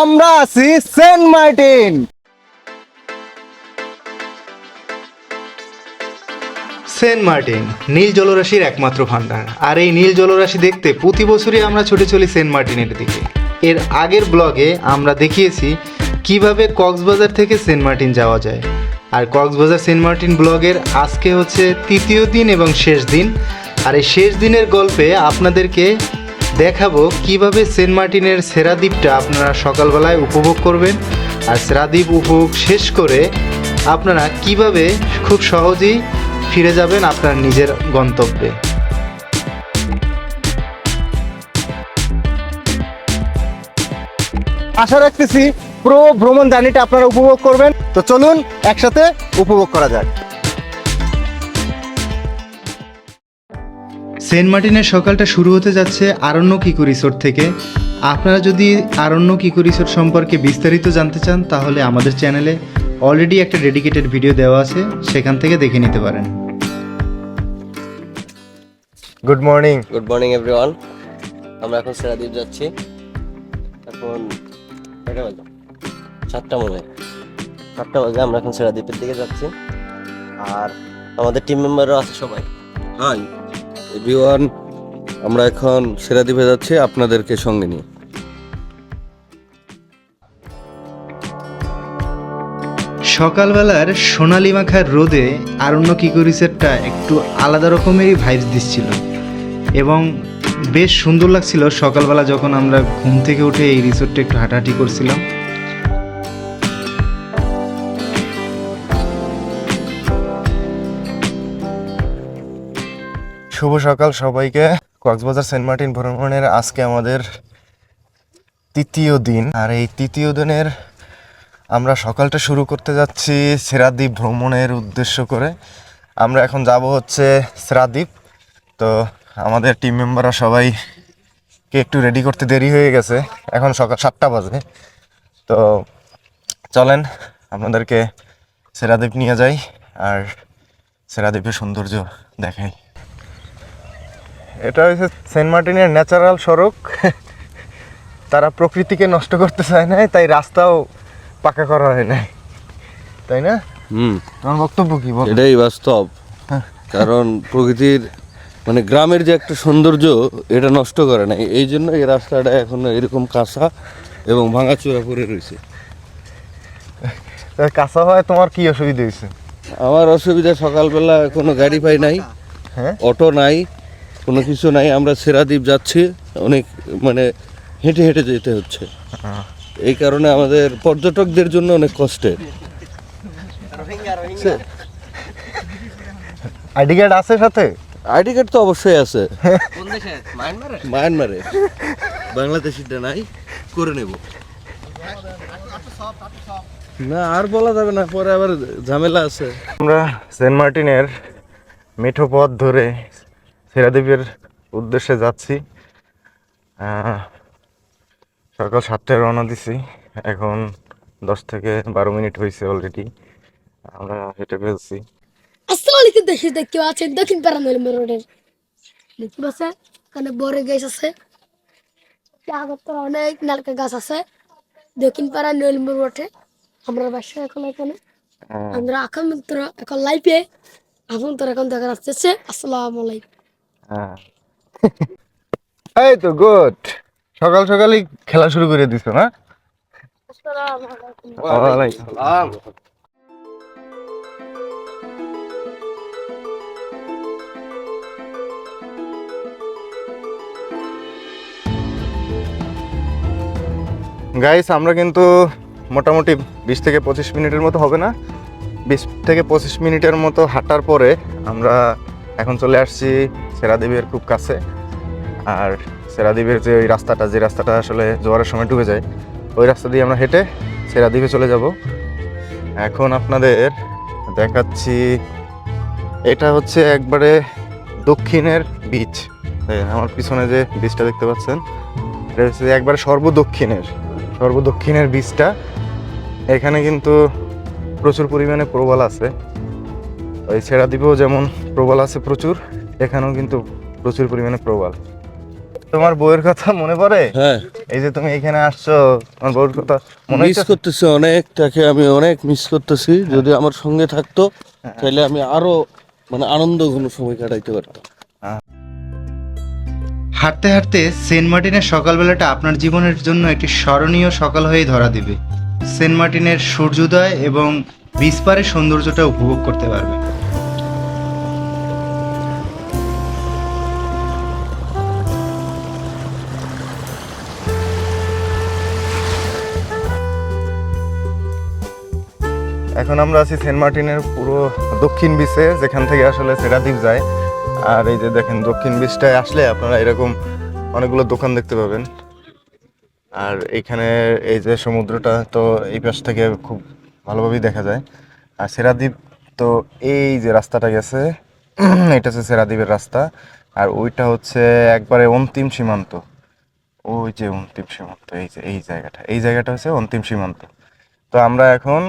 আমরা আছি Saint Martin. Saint Martin, নীল জলরাশির একমাত্র ভান্ডার। আর এই নীল জলরাশি দেখতে প্রতি বছরই আমরা ছুটে চলি সেন্ট মার্টিনের দিকে। এর আগের ব্লগে আমরা দেখিয়েছি কীভাবে কক্সবাজার থেকে সেন্ট মার্টিন যাওয়া যায়। আর কক্সবাজার সেন্ট মার্টিন ব্লগের আজকে হচ্ছে তৃতীয় দিন এবং শেষ দিন। আর এই শেষ দিনের গল্পে আপনাদেরকে দেখাবো কীভাবে সেন্ট মার্টিনের সেরা দ্বীপটা আপনারা সকালবেলায় উপভোগ করবেন। আর সেরা দ্বীপ উপভোগ শেষ করে আপনারা কীভাবে খুব সহজেই ফিরে যাবেন আপনার নিজের গন্তব্যে। আশা রাখতেছি পুরো ভ্রমণ জার্নিটা আপনারা উপভোগ করবেন। তো চলুন একসাথে উপভোগ করা যাক। সেন্ট মার্টিনের সকালটা শুরু হতে যাচ্ছে আরণ্য কিকো রিসোর্ট থেকে। আপনারা যদি আরণ্য কিকো রিসোর্ট সম্পর্কে বিস্তারিত জানতে চান তাহলে আমাদের চ্যানেলে অলরেডি একটা ডেডিকেটেড ভিডিও দেওয়া আছে সেখান থেকে দেখে নিতে পারেন। Good morning good morning everyone আমরা এখন সেরাদ্বীপ যাচ্ছি। এখন কয়টা বাজে? সাতটা মনে হয়। সাতটা বাজে আমরা এখন সেরাদ্বীপের দিকে যাচ্ছি। আর আমাদের টিম মেম্বাররা আছে সবাই। হাই এভরিওয়ান, আমরা এখন সেরাদ্বীপে যাচ্ছি আপনাদেরকে সঙ্গে নিয়ে। সকালবেলার সোনালি মাখার রোদে আরণ্য কিকো রিসোর্টটা একটু আলাদা রকমেরই ভাইবস দিচ্ছিল। এবং বেশ সুন্দর লাগছিল সকালবেলা যখন আমরা ঘুম থেকে উঠে এই রিসোর্টে একটু হাঁটাহাঁটি করছিলাম। শুভ সকাল সবাইকে। কক্সবাজার সেন্ট মার্টিন ভ্রমণের আজকে আমাদের তৃতীয় দিন। আর এই তৃতীয় দিনের আমরা সকালটা শুরু করতে যাচ্ছি সেরাদ্বীপ ভ্রমণের উদ্দেশ্য করে। আমরা এখন যাব হচ্ছে সেরাদ্বীপ তো আমাদের টিম মেম্বাররা সবাই কে একটু রেডি করতে দেরি হয়ে গেছে। এখন সকাল সাতটা বাজে তো চলেন, আপনাদেরকে সেরাদ্বীপ নিয়ে যাই আর সেরাদ্বীপের সৌন্দর্য দেখাই। এটা হচ্ছে সেন্ট মার্টিনের ন্যাচারাল সড়ক। তারা প্রকৃতিকে নষ্ট করতে চায় না তাই রাস্তাও পাকা করা হয় নাই। তাই না? হুম। তোমার বক্তব্য কি? বল। এটাই বাস্তব। কারণ প্রকৃতির মানে গ্রামের যে একটা সৌন্দর্য এটা নষ্ট করে না এই জন্য এই রাস্তাটা এখন এরকম কাঁচা এবং ভাঙাচোরা পড়ে রয়েছে। কাঁচা হয় তোমার কি অসুবিধা হয়েছে? আমার অসুবিধা সকালবেলা কোনো গাড়ি পাই নাই হ্যাঁ? অটো নাই কোনো কিছু নাই আমরা সেরাদ্বীপ যাচ্ছি অনেক মানে হেঁটে হেঁটে যেতে হচ্ছে। এই কারণে আমাদের পর্যটকদের জন্য অনেক কষ্টের। আইডি কার্ড আছে সাথে? আইডি কার্ড তো অবশ্যই আছে। মায়ানমারে? মায়ানমারে। বাংলাদেশিটা নাই করে নেব। না আর বলা যাবে না পরে আবার ঝামেলা আছে। আমরা সেন্ট মার্টিনের মেঠো পথ ধরে সেরাদ্বীপের উদ্দেশ্যে যাচ্ছি। সকাল সাতটায় রওনা দিছি। এখন দশ থেকে বারো মিনিট হয়েছে অলরেডি আমরা হেঁটে ফেলছি। আসসালামু আলাইকুম দেশে দেখতে আছেন? দক্ষিণ প্যারামেল রোডের দেখতে পাচ্ছেন? বড় গাছ আছে। আগরতলা অনেক নারকেল গাছ আছে। দক্ষিণ পাড়া নীলমুর রোডে আমরা বাসা এখন এখানে। আমরা এখন এখন লাইফে এখন তোর এখন দেখা যাচ্ছে। আসসালামু আলাইকুম। হ্যাঁ। এই তো গুড সকাল সকালই খেলা শুরু করে দিছো না? আসসালামু আলাইকুম। ওয়ালাইকুম গাইস আমরা কিন্তু মোটামুটি বিশ থেকে পঁচিশ মিনিটের মতো হবে না। বিশ থেকে পঁচিশ মিনিটের মতো হাঁটার পরে আমরা এখন চলে আসছি সেরাদ্বীপের খুব কাছে। আর সেরাদ্বীপের যে ওই রাস্তাটা, যে রাস্তাটা আসলে জোয়ারের সময় ডুবে যায়, ওই রাস্তা দিয়ে আমরা হেঁটে সেরাদ্বীপে চলে যাব। এখন আপনাদের দেখাচ্ছি, এটা হচ্ছে একবারে দক্ষিণের বিচ আমার পিছনে যে বীজটা দেখতে পাচ্ছেন, এটা হচ্ছে একবারে সর্বদক্ষিণের সর্বদক্ষিণের বীজটা এখানে কিন্তু প্রচুর পরিমাণে প্রবাল আছে। ওই ছেড়া দ্বীপেও যেমন প্রবাল আছে প্রচুর এখানেও কিন্তু প্রচুর পরিমাণে প্রবাল। তোমার বউয়ের কথা মনে পড়ে? হ্যাঁ। এই যে তুমি এখানে আসছো তোমার বউয়ের কথা মনে মিস করতেছি অনেক তাকে আমি অনেক মিস করতেছি। যদি আমার সঙ্গে থাকতো তাহলে আমি আরও মানে আনন্দ ঘন সময় কাটাইতে পারতাম। হাঁটতে হাঁটতে সেন্ট মার্টিনের সকালবেলাটা আপনার জীবনের জন্য একটি স্মরণীয় সকাল হয়েই ধরা দিবে। সেন্ট মার্টিনের সূর্যোদয় এবং বিস্পারের সৌন্দর্যটা উপভোগ করতে পারবেন এখন আমরা আছি সেন্ট মার্টিনের পুরো দক্ষিণ বিচে যেখান থেকে আসলে সেরাদ্বীপ যায়। আর এই যে দেখেন, দক্ষিণ বিচটায় আসলে আপনারা এরকম অনেকগুলো দোকান দেখতে পাবেন। আর এইখানে এই যে সমুদ্রটা, তো এই পাশ থেকে খুব ভালোভাবেই দেখা যায়। আর সেরাদ্বীপ তো এই যে রাস্তাটা গেছে, এটা হচ্ছে সেরাদ্বীপের রাস্তা। আর ওইটা হচ্ছে একবারে অন্তিম সীমান্ত। ওই যে অন্তিম সীমান্ত, এই যে, এই জায়গাটা এই জায়গাটা হচ্ছে অন্তিম সীমান্ত। তো আমরা এখন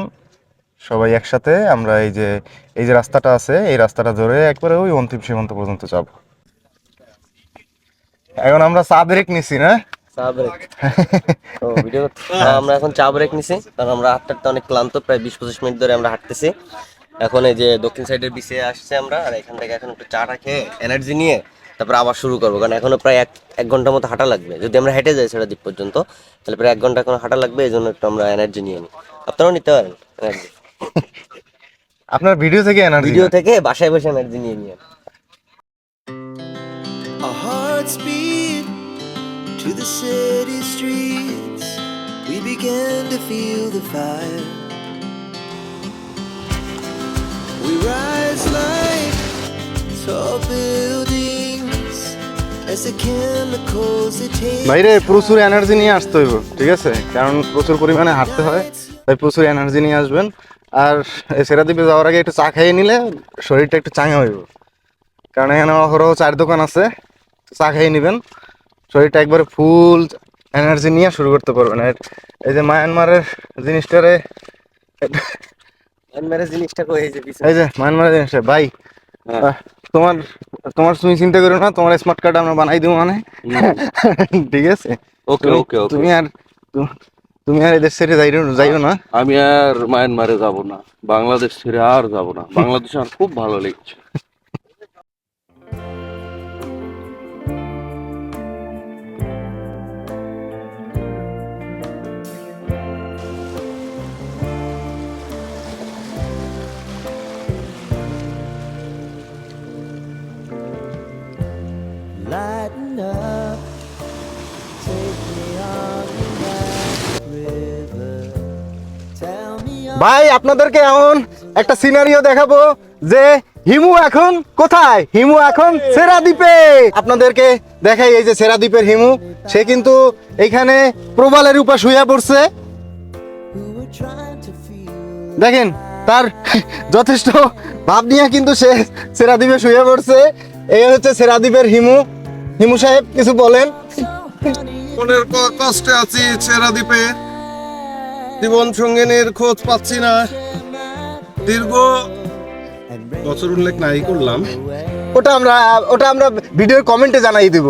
সবাই একসাথে আমরা এই যে এই যে রাস্তাটা আছে, এই রাস্তাটা ধরে একবারে ওই অন্তিম সীমান্ত পর্যন্ত যাব। এখন আমরা চা ব্রেক নিছি, না? চা ব্রেক তো ভিডিও আমরা এখন চা ব্রেক নিছি। কারণ আমরা হাঁটতে অনেক ক্লান্ত প্রায় বিশ পঁচিশ মিনিট ধরে আমরা হাঁটতেছি। এখন এই যে দক্ষিণ সাইডের বিচে আসছে আমরা আর এখান থেকে এখন একটু চাটা খেয়ে এনার্জি নিয়ে তারপরে আবার শুরু করব। কারণ এখনও প্রায় এক এক ঘণ্টার মতো হাঁটা লাগবে। যদি আমরা হেঁটে যাই সেটা দ্বীপ পর্যন্ত তাহলে প্রায় এক ঘণ্টা এখন হাঁটা লাগবে এই জন্য একটু আমরা এনার্জি নিয়ে নিই। আপনারাও নিতে পারেন এনার্জি আপনার ভিডিও থেকে এনার্জি ভিডিও থেকে বাসায় বসে এনার্জি নিয়ে নিয়ে Our hearts beat to the city streets. We began to feel the fire. We rise like tall buildings as the chemicals they take. বাইরে প্রচুর এনার্জি নিয়ে আসতে হইব ঠিক আছে কারণ প্রচুর পরিমাণে হাঁটতে হয় তাই প্রচুর এনার্জি নিয়ে আসবেন আর এই সেরাদ্বীপে যাওয়ার আগে একটু চা খাইয়ে নিলে শরীরটা একটু চাঙা হইব কারণ এখানে অহরহ চার দোকান আছে চা খাইয়ে নেবেন শরীরটা একবারে ফুল এনার্জি নিয়ে শুরু করতে পারবেন। আর এই যে মায়ানমারের জিনিসটারে মেরে জিনিসটা কই এই যে এই যে মায়ানমারের জিনিসটা ভাই তোমার তোমার তুমি চিন্তা করো না তোমার স্মার্ট কার্ড আমরা বানাই দিব মানে। ঠিক আছে? ওকে ওকে ওকে। তুমি আর তুমি আর এদের ছেড়ে যাইও যাইও না। আমি আর মায়ানমারে যাব না বাংলাদেশ ছেড়ে আর যাব না। বাংলাদেশ আমার খুব ভালো লেগেছে। ভাই, আপনাদেরকে এমন একটা সিনারিও দেখাবো যে হিমু এখন কোথায়? হিমু এখন সেরাদ্বীপে। আপনাদেরকে দেখাই এই যে সেরাদ্বীপের হিমু। সে কিন্তু এখানে প্রবালের উপর শুয়ে পড়ছে. দেখেন, তার যথেষ্ট ভাব নিয়ে কিন্তু সে সেরাদ্বীপে শুয়ে পড়ছে। এই হচ্ছে সেরাদ্বীপের হিমু। হিমু সাহেব, কিছু বলেন? কষ্টে আছি ছেড়া দ্বীপে জীবন সঙ্গিনীর খোঁজ পাচ্ছি না। দীর্ঘ বছর উল্লেখ নাই করলাম। ওটা আমরা ওটা আমরা ভিডিওর কমেন্টে জানাই দিব।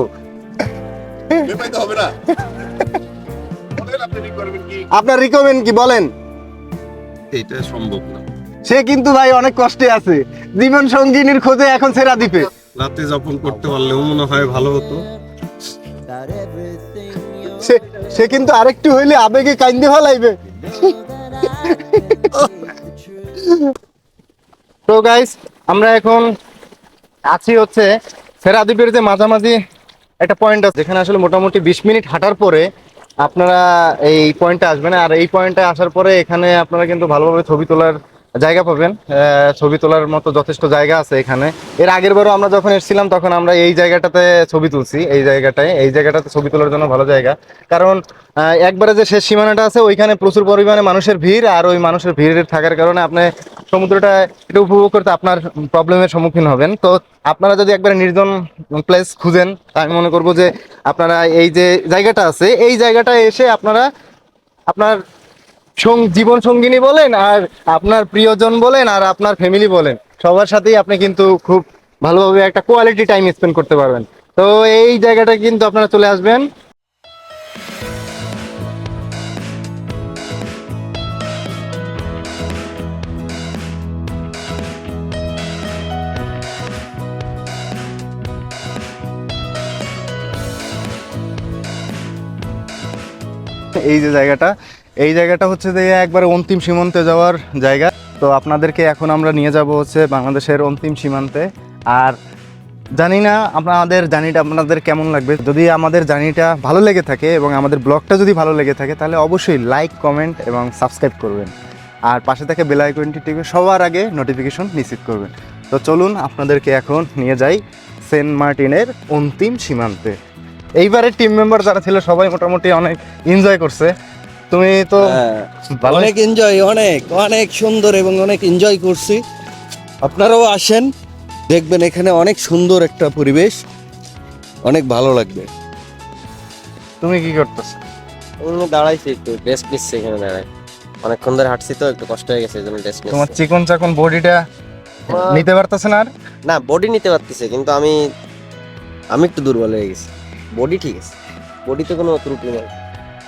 আপনার রিকমেন্ড কি বলেন? এটা সম্ভব না। সে কিন্তু ভাই অনেক কষ্টে আছে। জীবন সঙ্গিনীর খোঁজে এখন সেরা দ্বীপে রাতে যাপন করতে পারলেও মনে হয় ভালো হতো। সে সে কিন্তু আরেকটু হইলে আবেগে কাইন্দে ফেলাইবে। তো গাইস আমরা এখন আছি হচ্ছে সেরা দ্বীপের যে মাঝামাঝি একটা পয়েন্ট আছে, যেখানে আসলে মোটামুটি বিশ মিনিট হাঁটার পরে আপনারা এই পয়েন্টটা আসবেন। আর এই পয়েন্টটা আসার পরে এখানে আপনারা কিন্তু ভালোভাবে ছবি তোলার জায়গা পাবেন। ছবি তোলার মতো যথেষ্ট জায়গা আছে এখানে। এর আগের বারও আমরা যখন এসেছিলাম, তখন আমরা এই জায়গাটাতে ছবি তুলছি, এই জায়গাটায়। এই জায়গাটাতে ছবি তোলার জন্য ভালো জায়গা। কারণ একবারে যে শেষ সীমানাটা আছে, ওইখানে প্রচুর পরিমাণে মানুষের ভিড়, আর ওই মানুষের ভিড় থাকার কারণে আপনি সমুদ্রটা এটা উপভোগ করতে আপনার প্রবলেমের সম্মুখীন হবেন। তো আপনারা যদি একবারে নির্জন প্লেস খুঁজেন, আমি মনে করব যে আপনারা এই যে জায়গাটা আছে, এই জায়গাটায় এসে আপনারা, আপনার জীবন সঙ্গিনী বলেন আর আপনার প্রিয়জন বলেন আর আপনার ফ্যামিলি বলেন। সবার সাথেই আপনি কিন্তু খুব ভালোভাবে একটা কোয়ালিটি টাইম স্পেন্ড করতে পারবেন। তো এই জায়গাটা কিন্তু আপনারা চলে আসবেন। এই যে জায়গাটা এই জায়গাটা হচ্ছে যে একবার অন্তিম সীমান্তে যাওয়ার জায়গা। তো আপনাদেরকে এখন আমরা নিয়ে যাব হচ্ছে বাংলাদেশের অন্তিম সীমান্তে। আর জানি না আপনাদের জার্নিটা আপনাদের কেমন লাগবে। যদি আমাদের জার্নিটা ভালো লেগে থাকে এবং আমাদের ব্লগটা যদি ভালো লেগে থাকে, তাহলে অবশ্যই লাইক কমেন্ট এবং সাবস্ক্রাইব করবেন। আর পাশে থেকে বেল আইকনটি টিপে সবার আগে নোটিফিকেশন নিশ্চিত করবেন। তো চলুন আপনাদেরকে এখন নিয়ে যাই সেন্ট মার্টিনের অন্তিম সীমান্তে। এইবারে টিম মেম্বার যারা ছিল, সবাই মোটামুটি অনেক এনজয় করছে। তুমি তো ভালো অনেক এনজয় অনেক অনেক সুন্দর এবং অনেক এনজয় করছি। আপনারাও আসেন দেখবেন এখানে অনেক সুন্দর একটা পরিবেশ অনেক ভালো লাগবে। তুমি কি করতেছো? আমি দাঁড়াইছি একটু রেস্ট নিচ্ছি এখানে দাঁড়াই। অনেকক্ষণ ধরে হাঁটছি তো একটু কষ্ট হয়ে গেছে এই জন্য রেস্ট তোমার চিকন চাকন বডিটা নিতে পারতেছে না আর? না বডি নিতে পারতেছে কিন্তু আমি আমি একটু দুর্বল হয়ে গেছি। বডি ঠিক আছে। বডিতে কোনো ত্রুটি নেই।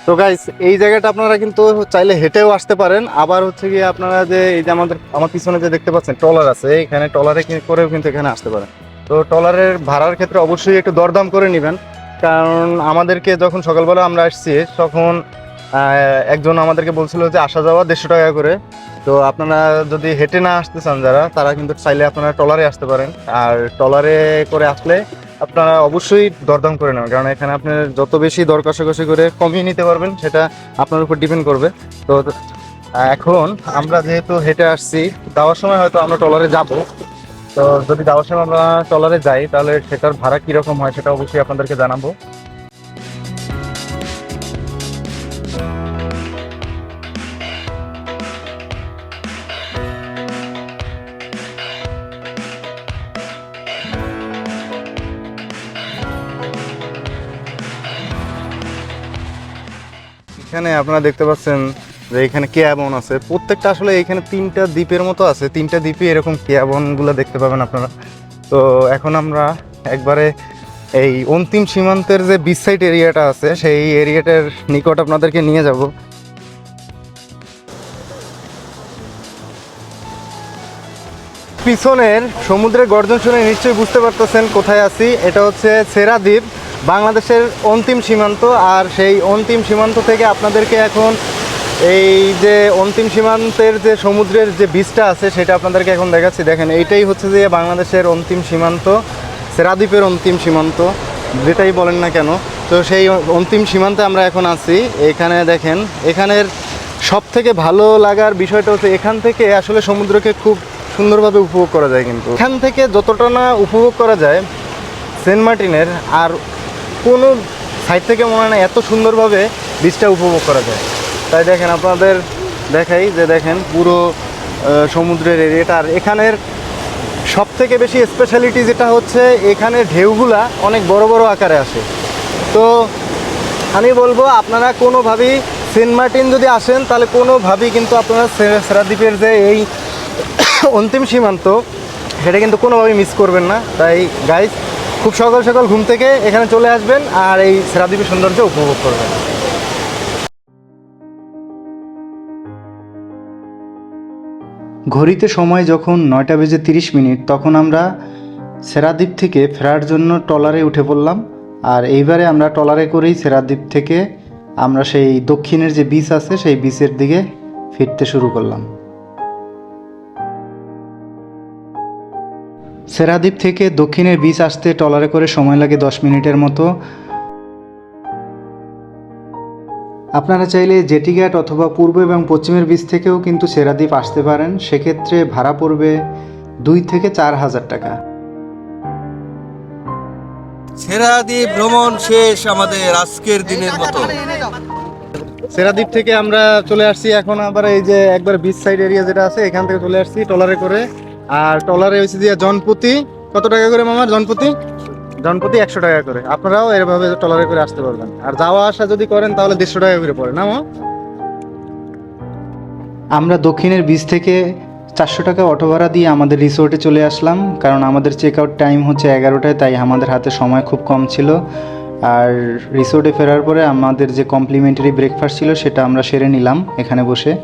তো গাইস এই জায়গাটা আপনারা কিন্তু চাইলে হেঁটেও আসতে পারেন। আবার হচ্ছে গিয়ে আপনারা যে এই যে আমাদের, আমার পিছনে যে দেখতে পাচ্ছেন ট্রলার আছে, এখানে ট্রলারে করেও কিন্তু এখানে আসতে পারেন। তো ট্রলারের ভাড়ার ক্ষেত্রে অবশ্যই একটু দরদাম করে নেবেন। কারণ আমাদেরকে যখন সকালবেলা আমরা আসছি, তখন একজন আমাদেরকে বলছিল যে আসা যাওয়া দেড়শো টাকা করে। তো আপনারা যদি হেঁটে না আসতে চান যারা, তারা কিন্তু চাইলে আপনারা ট্রলারে আসতে পারেন। আর ট্রলারে করে আসলে আপনারা অবশ্যই দরদাম করে নেবেন। কারণ এখানে আপনি যত বেশি দর কষাকষি করে কমিয়ে নিতে পারবেন, সেটা আপনার উপর ডিপেন্ড করবে। তো, এখন আমরা যেহেতু হেঁটে আসছি, যাওয়ার সময় হয়তো আমরা ট্রলারে যাব। তো, যদি যাওয়ার সময় আমরা ট্রলারে যাই, তাহলে সেটার ভাড়া কীরকম হয় সেটা অবশ্যই আপনাদেরকে জানাব। এখানে আপনারা দেখতে পাচ্ছেন যে এখানে কেয়াবন আছে। প্রত্যেকটা আসলে এখানে তিনটা দ্বীপের মতো আছে। তিনটা দ্বীপে এরকম কেয়াবনগুলো দেখতে পাবেন আপনারা। তো এখন আমরা একবারে এই অন্তিম সীমান্তের যে বিচ সাইড এরিয়াটা আছে, সেই এরিয়াটার নিকট আপনাদেরকে নিয়ে যাব। পিছনের সমুদ্রের গর্জন শুনে নিশ্চয়ই বুঝতে পারতেছেন কোথায় আছি। এটা হচ্ছে সেরা দ্বীপ। বাংলাদেশের অন্তিম সীমান্ত, আর সেই অন্তিম সীমান্ত থেকে আপনাদেরকে এখন এই যে অন্তিম সীমান্তের যে সমুদ্রের যে বীজটা আছে, সেটা আপনাদেরকে এখন দেখাচ্ছি। দেখেন, এইটাই হচ্ছে যে বাংলাদেশের অন্তিম সীমান্ত, সেরাদ্বীপের অন্তিম সীমান্ত, যেটাই বলেন না কেন। তো সেই অন্তিম সীমান্তে আমরা এখন আছি। এখানে দেখেন, এখানের সব থেকে ভালো লাগার বিষয়টা হচ্ছে এখান থেকে আসলে সমুদ্রকে খুব সুন্দরভাবে উপভোগ করা যায় কিন্তু। এখান থেকে যতটা না উপভোগ করা যায়, সেন্ট মার্টিনের আর কোনো সাইড থেকে মনে হয় না এত সুন্দরভাবে বীজটা উপভোগ করা যায়। তাই দেখেন আপনাদের দেখাই যে দেখেন পুরো সমুদ্রের এরিয়াটা। আর এখানের সব থেকে বেশি স্পেশালিটি যেটা হচ্ছে এখানে ঢেউগুলা অনেক বড় বড় আকারে আসে। তো আমি বলব, আপনারা কোনোভাবেই সেন্ট মার্টিন যদি আসেন, তাহলে কোনোভাবেই কিন্তু আপনারা সেরাদ্বীপের যে এই অন্তিম সীমান্ত, সেটা কিন্তু কোনোভাবেই মিস করবেন না। তাই গাইজ খুব সকাল সকাল ঘুম থেকে এখানে চলে আসবেন আর এই সেরাদ্বীপের সৌন্দর্য উপভোগ করবেন। ঘড়িতে সময় যখন নয়টা বেজে তিরিশ মিনিট, তখন আমরা সেরাদ্বীপ থেকে ফেরার জন্য ট্রলারে উঠে পড়লাম। আর এইবারে আমরা ট্রলারে করেই সেরাদ্বীপ থেকে আমরা সেই দক্ষিণের যে বিচ আছে, সেই বিচের দিকে ফিরতে শুরু করলাম। সেরাদ্বীপ থেকে দক্ষিণের বিচ আসতে ট্রলারে করে সময় লাগে দশ মিনিটের মতো। আপনারা চাইলে জেটিঘাট অথবা পূর্ব এবং পশ্চিমের বিচ থেকেও কিন্তু সেরাদ্বীপ আসতে পারেন। সেক্ষেত্রে ভাড়া পড়বে দুই থেকে চার হাজার টাকা। সেরাদ্বীপ ভ্রমণ শেষ আমাদের আজকের দিনের মতো। সেরাদ্বীপ থেকে আমরা চলে আসছি এখন আবার এই যে একবার বিচ সাইড এরিয়া যেটা আছে এখান থেকে চলে আসছি ট্রলারে করে। আর ট্রলারে হয়েছে যে জনপ্রতি, কত টাকা করে মামার জনপতি জনপতি একশো টাকা করে। আপনারাও এরভাবে ট্রলারে করে আসতে পারবেন। আর যাওয়া আসা যদি করেন, তাহলে দেড়শো টাকা করে পড়ে। না আমরা দক্ষিণের বিচ থেকে চারশো টাকা অটো ভাড়া দিয়ে আমাদের রিসোর্টে চলে আসলাম। কারণ আমাদের চেক আউট টাইম হচ্ছে এগারোটায়, তাই আমাদের হাতে সময় খুব কম ছিল। আর রিসোর্টে ফেরার পরে আমাদের যে কমপ্লিমেন্টারি ব্রেকফাস্ট ছিল, সেটা আমরা সেরে নিলাম এখানে বসে।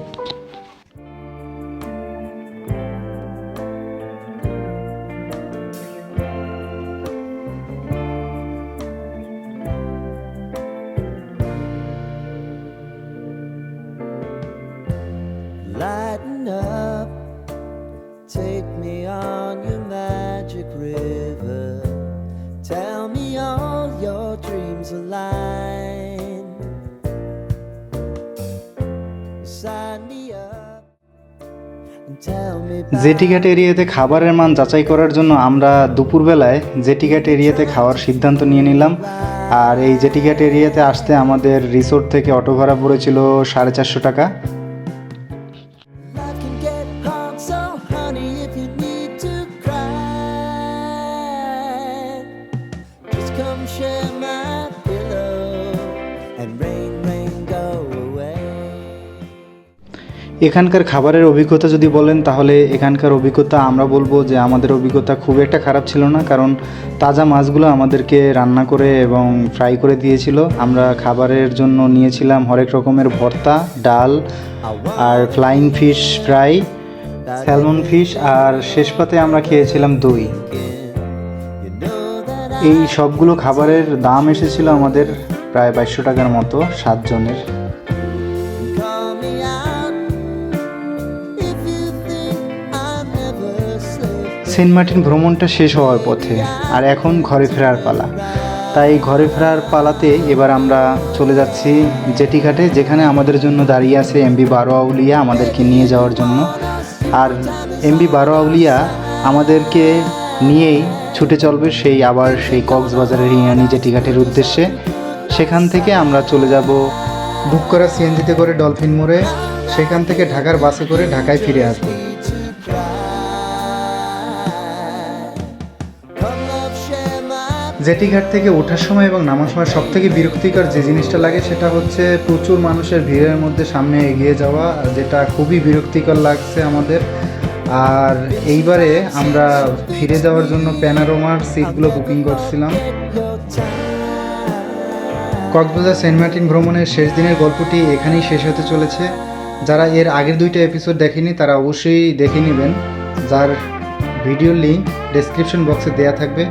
জেটিঘাট এরিয়াতে খাবারের মান যাচাই করার জন্য আমরা দুপুরবেলায় জেটিঘাট এরিয়াতে খাওয়ার সিদ্ধান্ত নিয়ে নিলাম। আর এই জেটিঘাট এরিয়াতে আসতে আমাদের রিসোর্ট থেকে অটো ভাড়া পড়েছিল সাড়ে চারশো টাকা। এখানকার খাবারের অভিজ্ঞতা যদি বলেন, তাহলে এখানকার অভিজ্ঞতা আমরা বলব যে আমাদের অভিজ্ঞতা খুব একটা খারাপ ছিল না, কারণ তাজা মাছগুলো আমাদেরকে রান্না করে এবং ফ্রাই করে দিয়েছিল। আমরা খাবারের জন্য নিয়েছিলাম হরেক রকমের ভর্তা, ডাল আর flying fish fry salmon fish আর শেষ পাতে আমরা খেয়েছিলাম দই। এই সবগুলো খাবারের দাম এসেছিল আমাদের প্রায় বাইশশো টাকার মতো, সাতজনের। সেন্ট মার্টিন ভ্রমণটা শেষ হওয়ার পথে, আর এখন ঘরে ফেরার পালা। তাই ঘরে ফেরার পালাতে এবার আমরা চলে যাচ্ছি জেটিঘাটে, যেখানে আমাদের জন্য দাঁড়িয়ে আছে এমবি বারো আউলিয়া আমাদেরকে নিয়ে যাওয়ার জন্য। আর এমবি বারো আউলিয়া আমাদেরকে নিয়েই ছুটে চলবে সেই আবার সেই কক্সবাজারের ইরানি জেটিঘাটের উদ্দেশ্যে। সেখান থেকে আমরা চলে যাব বুক করা সিএনজিতে করে ডলফিন মোড়ে, সেখান থেকে ঢাকার বাসে করে ঢাকায় ফিরে আসব। My জেটিঘাট থেকে ওঠার সময় এবং নামার সময় সব থেকে বিরক্তিকর যে জিনিসটা লাগে সেটা হচ্ছে প্রচুর মানুষের ভিড়ের মধ্যে সামনে এগিয়ে যাওয়া, যেটা খুবই বিরক্তিকর লাগছে আমাদের। আর এইবারে আমরা ফিরে যাওয়ার জন্য প্যানারোমার সিটগুলো বুকিং করছিলাম। কক্সবাজার সেন্ট মার্টিন ভ্রমণের শেষ দিনের গল্পটি এখানেই শেষ হতে চলেছে। যারা এর আগের দুইটা এপিসোড দেখেনি, তারা অবশ্যই দেখে নেবেন। যার ভিডিও লিঙ্ক ডেসক্রিপশন বক্সে দেয়া থাকবে।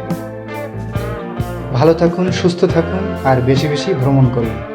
ভালো থাকুন সুস্থ থাকুন আর বেশি বেশি ভ্রমণ করুন।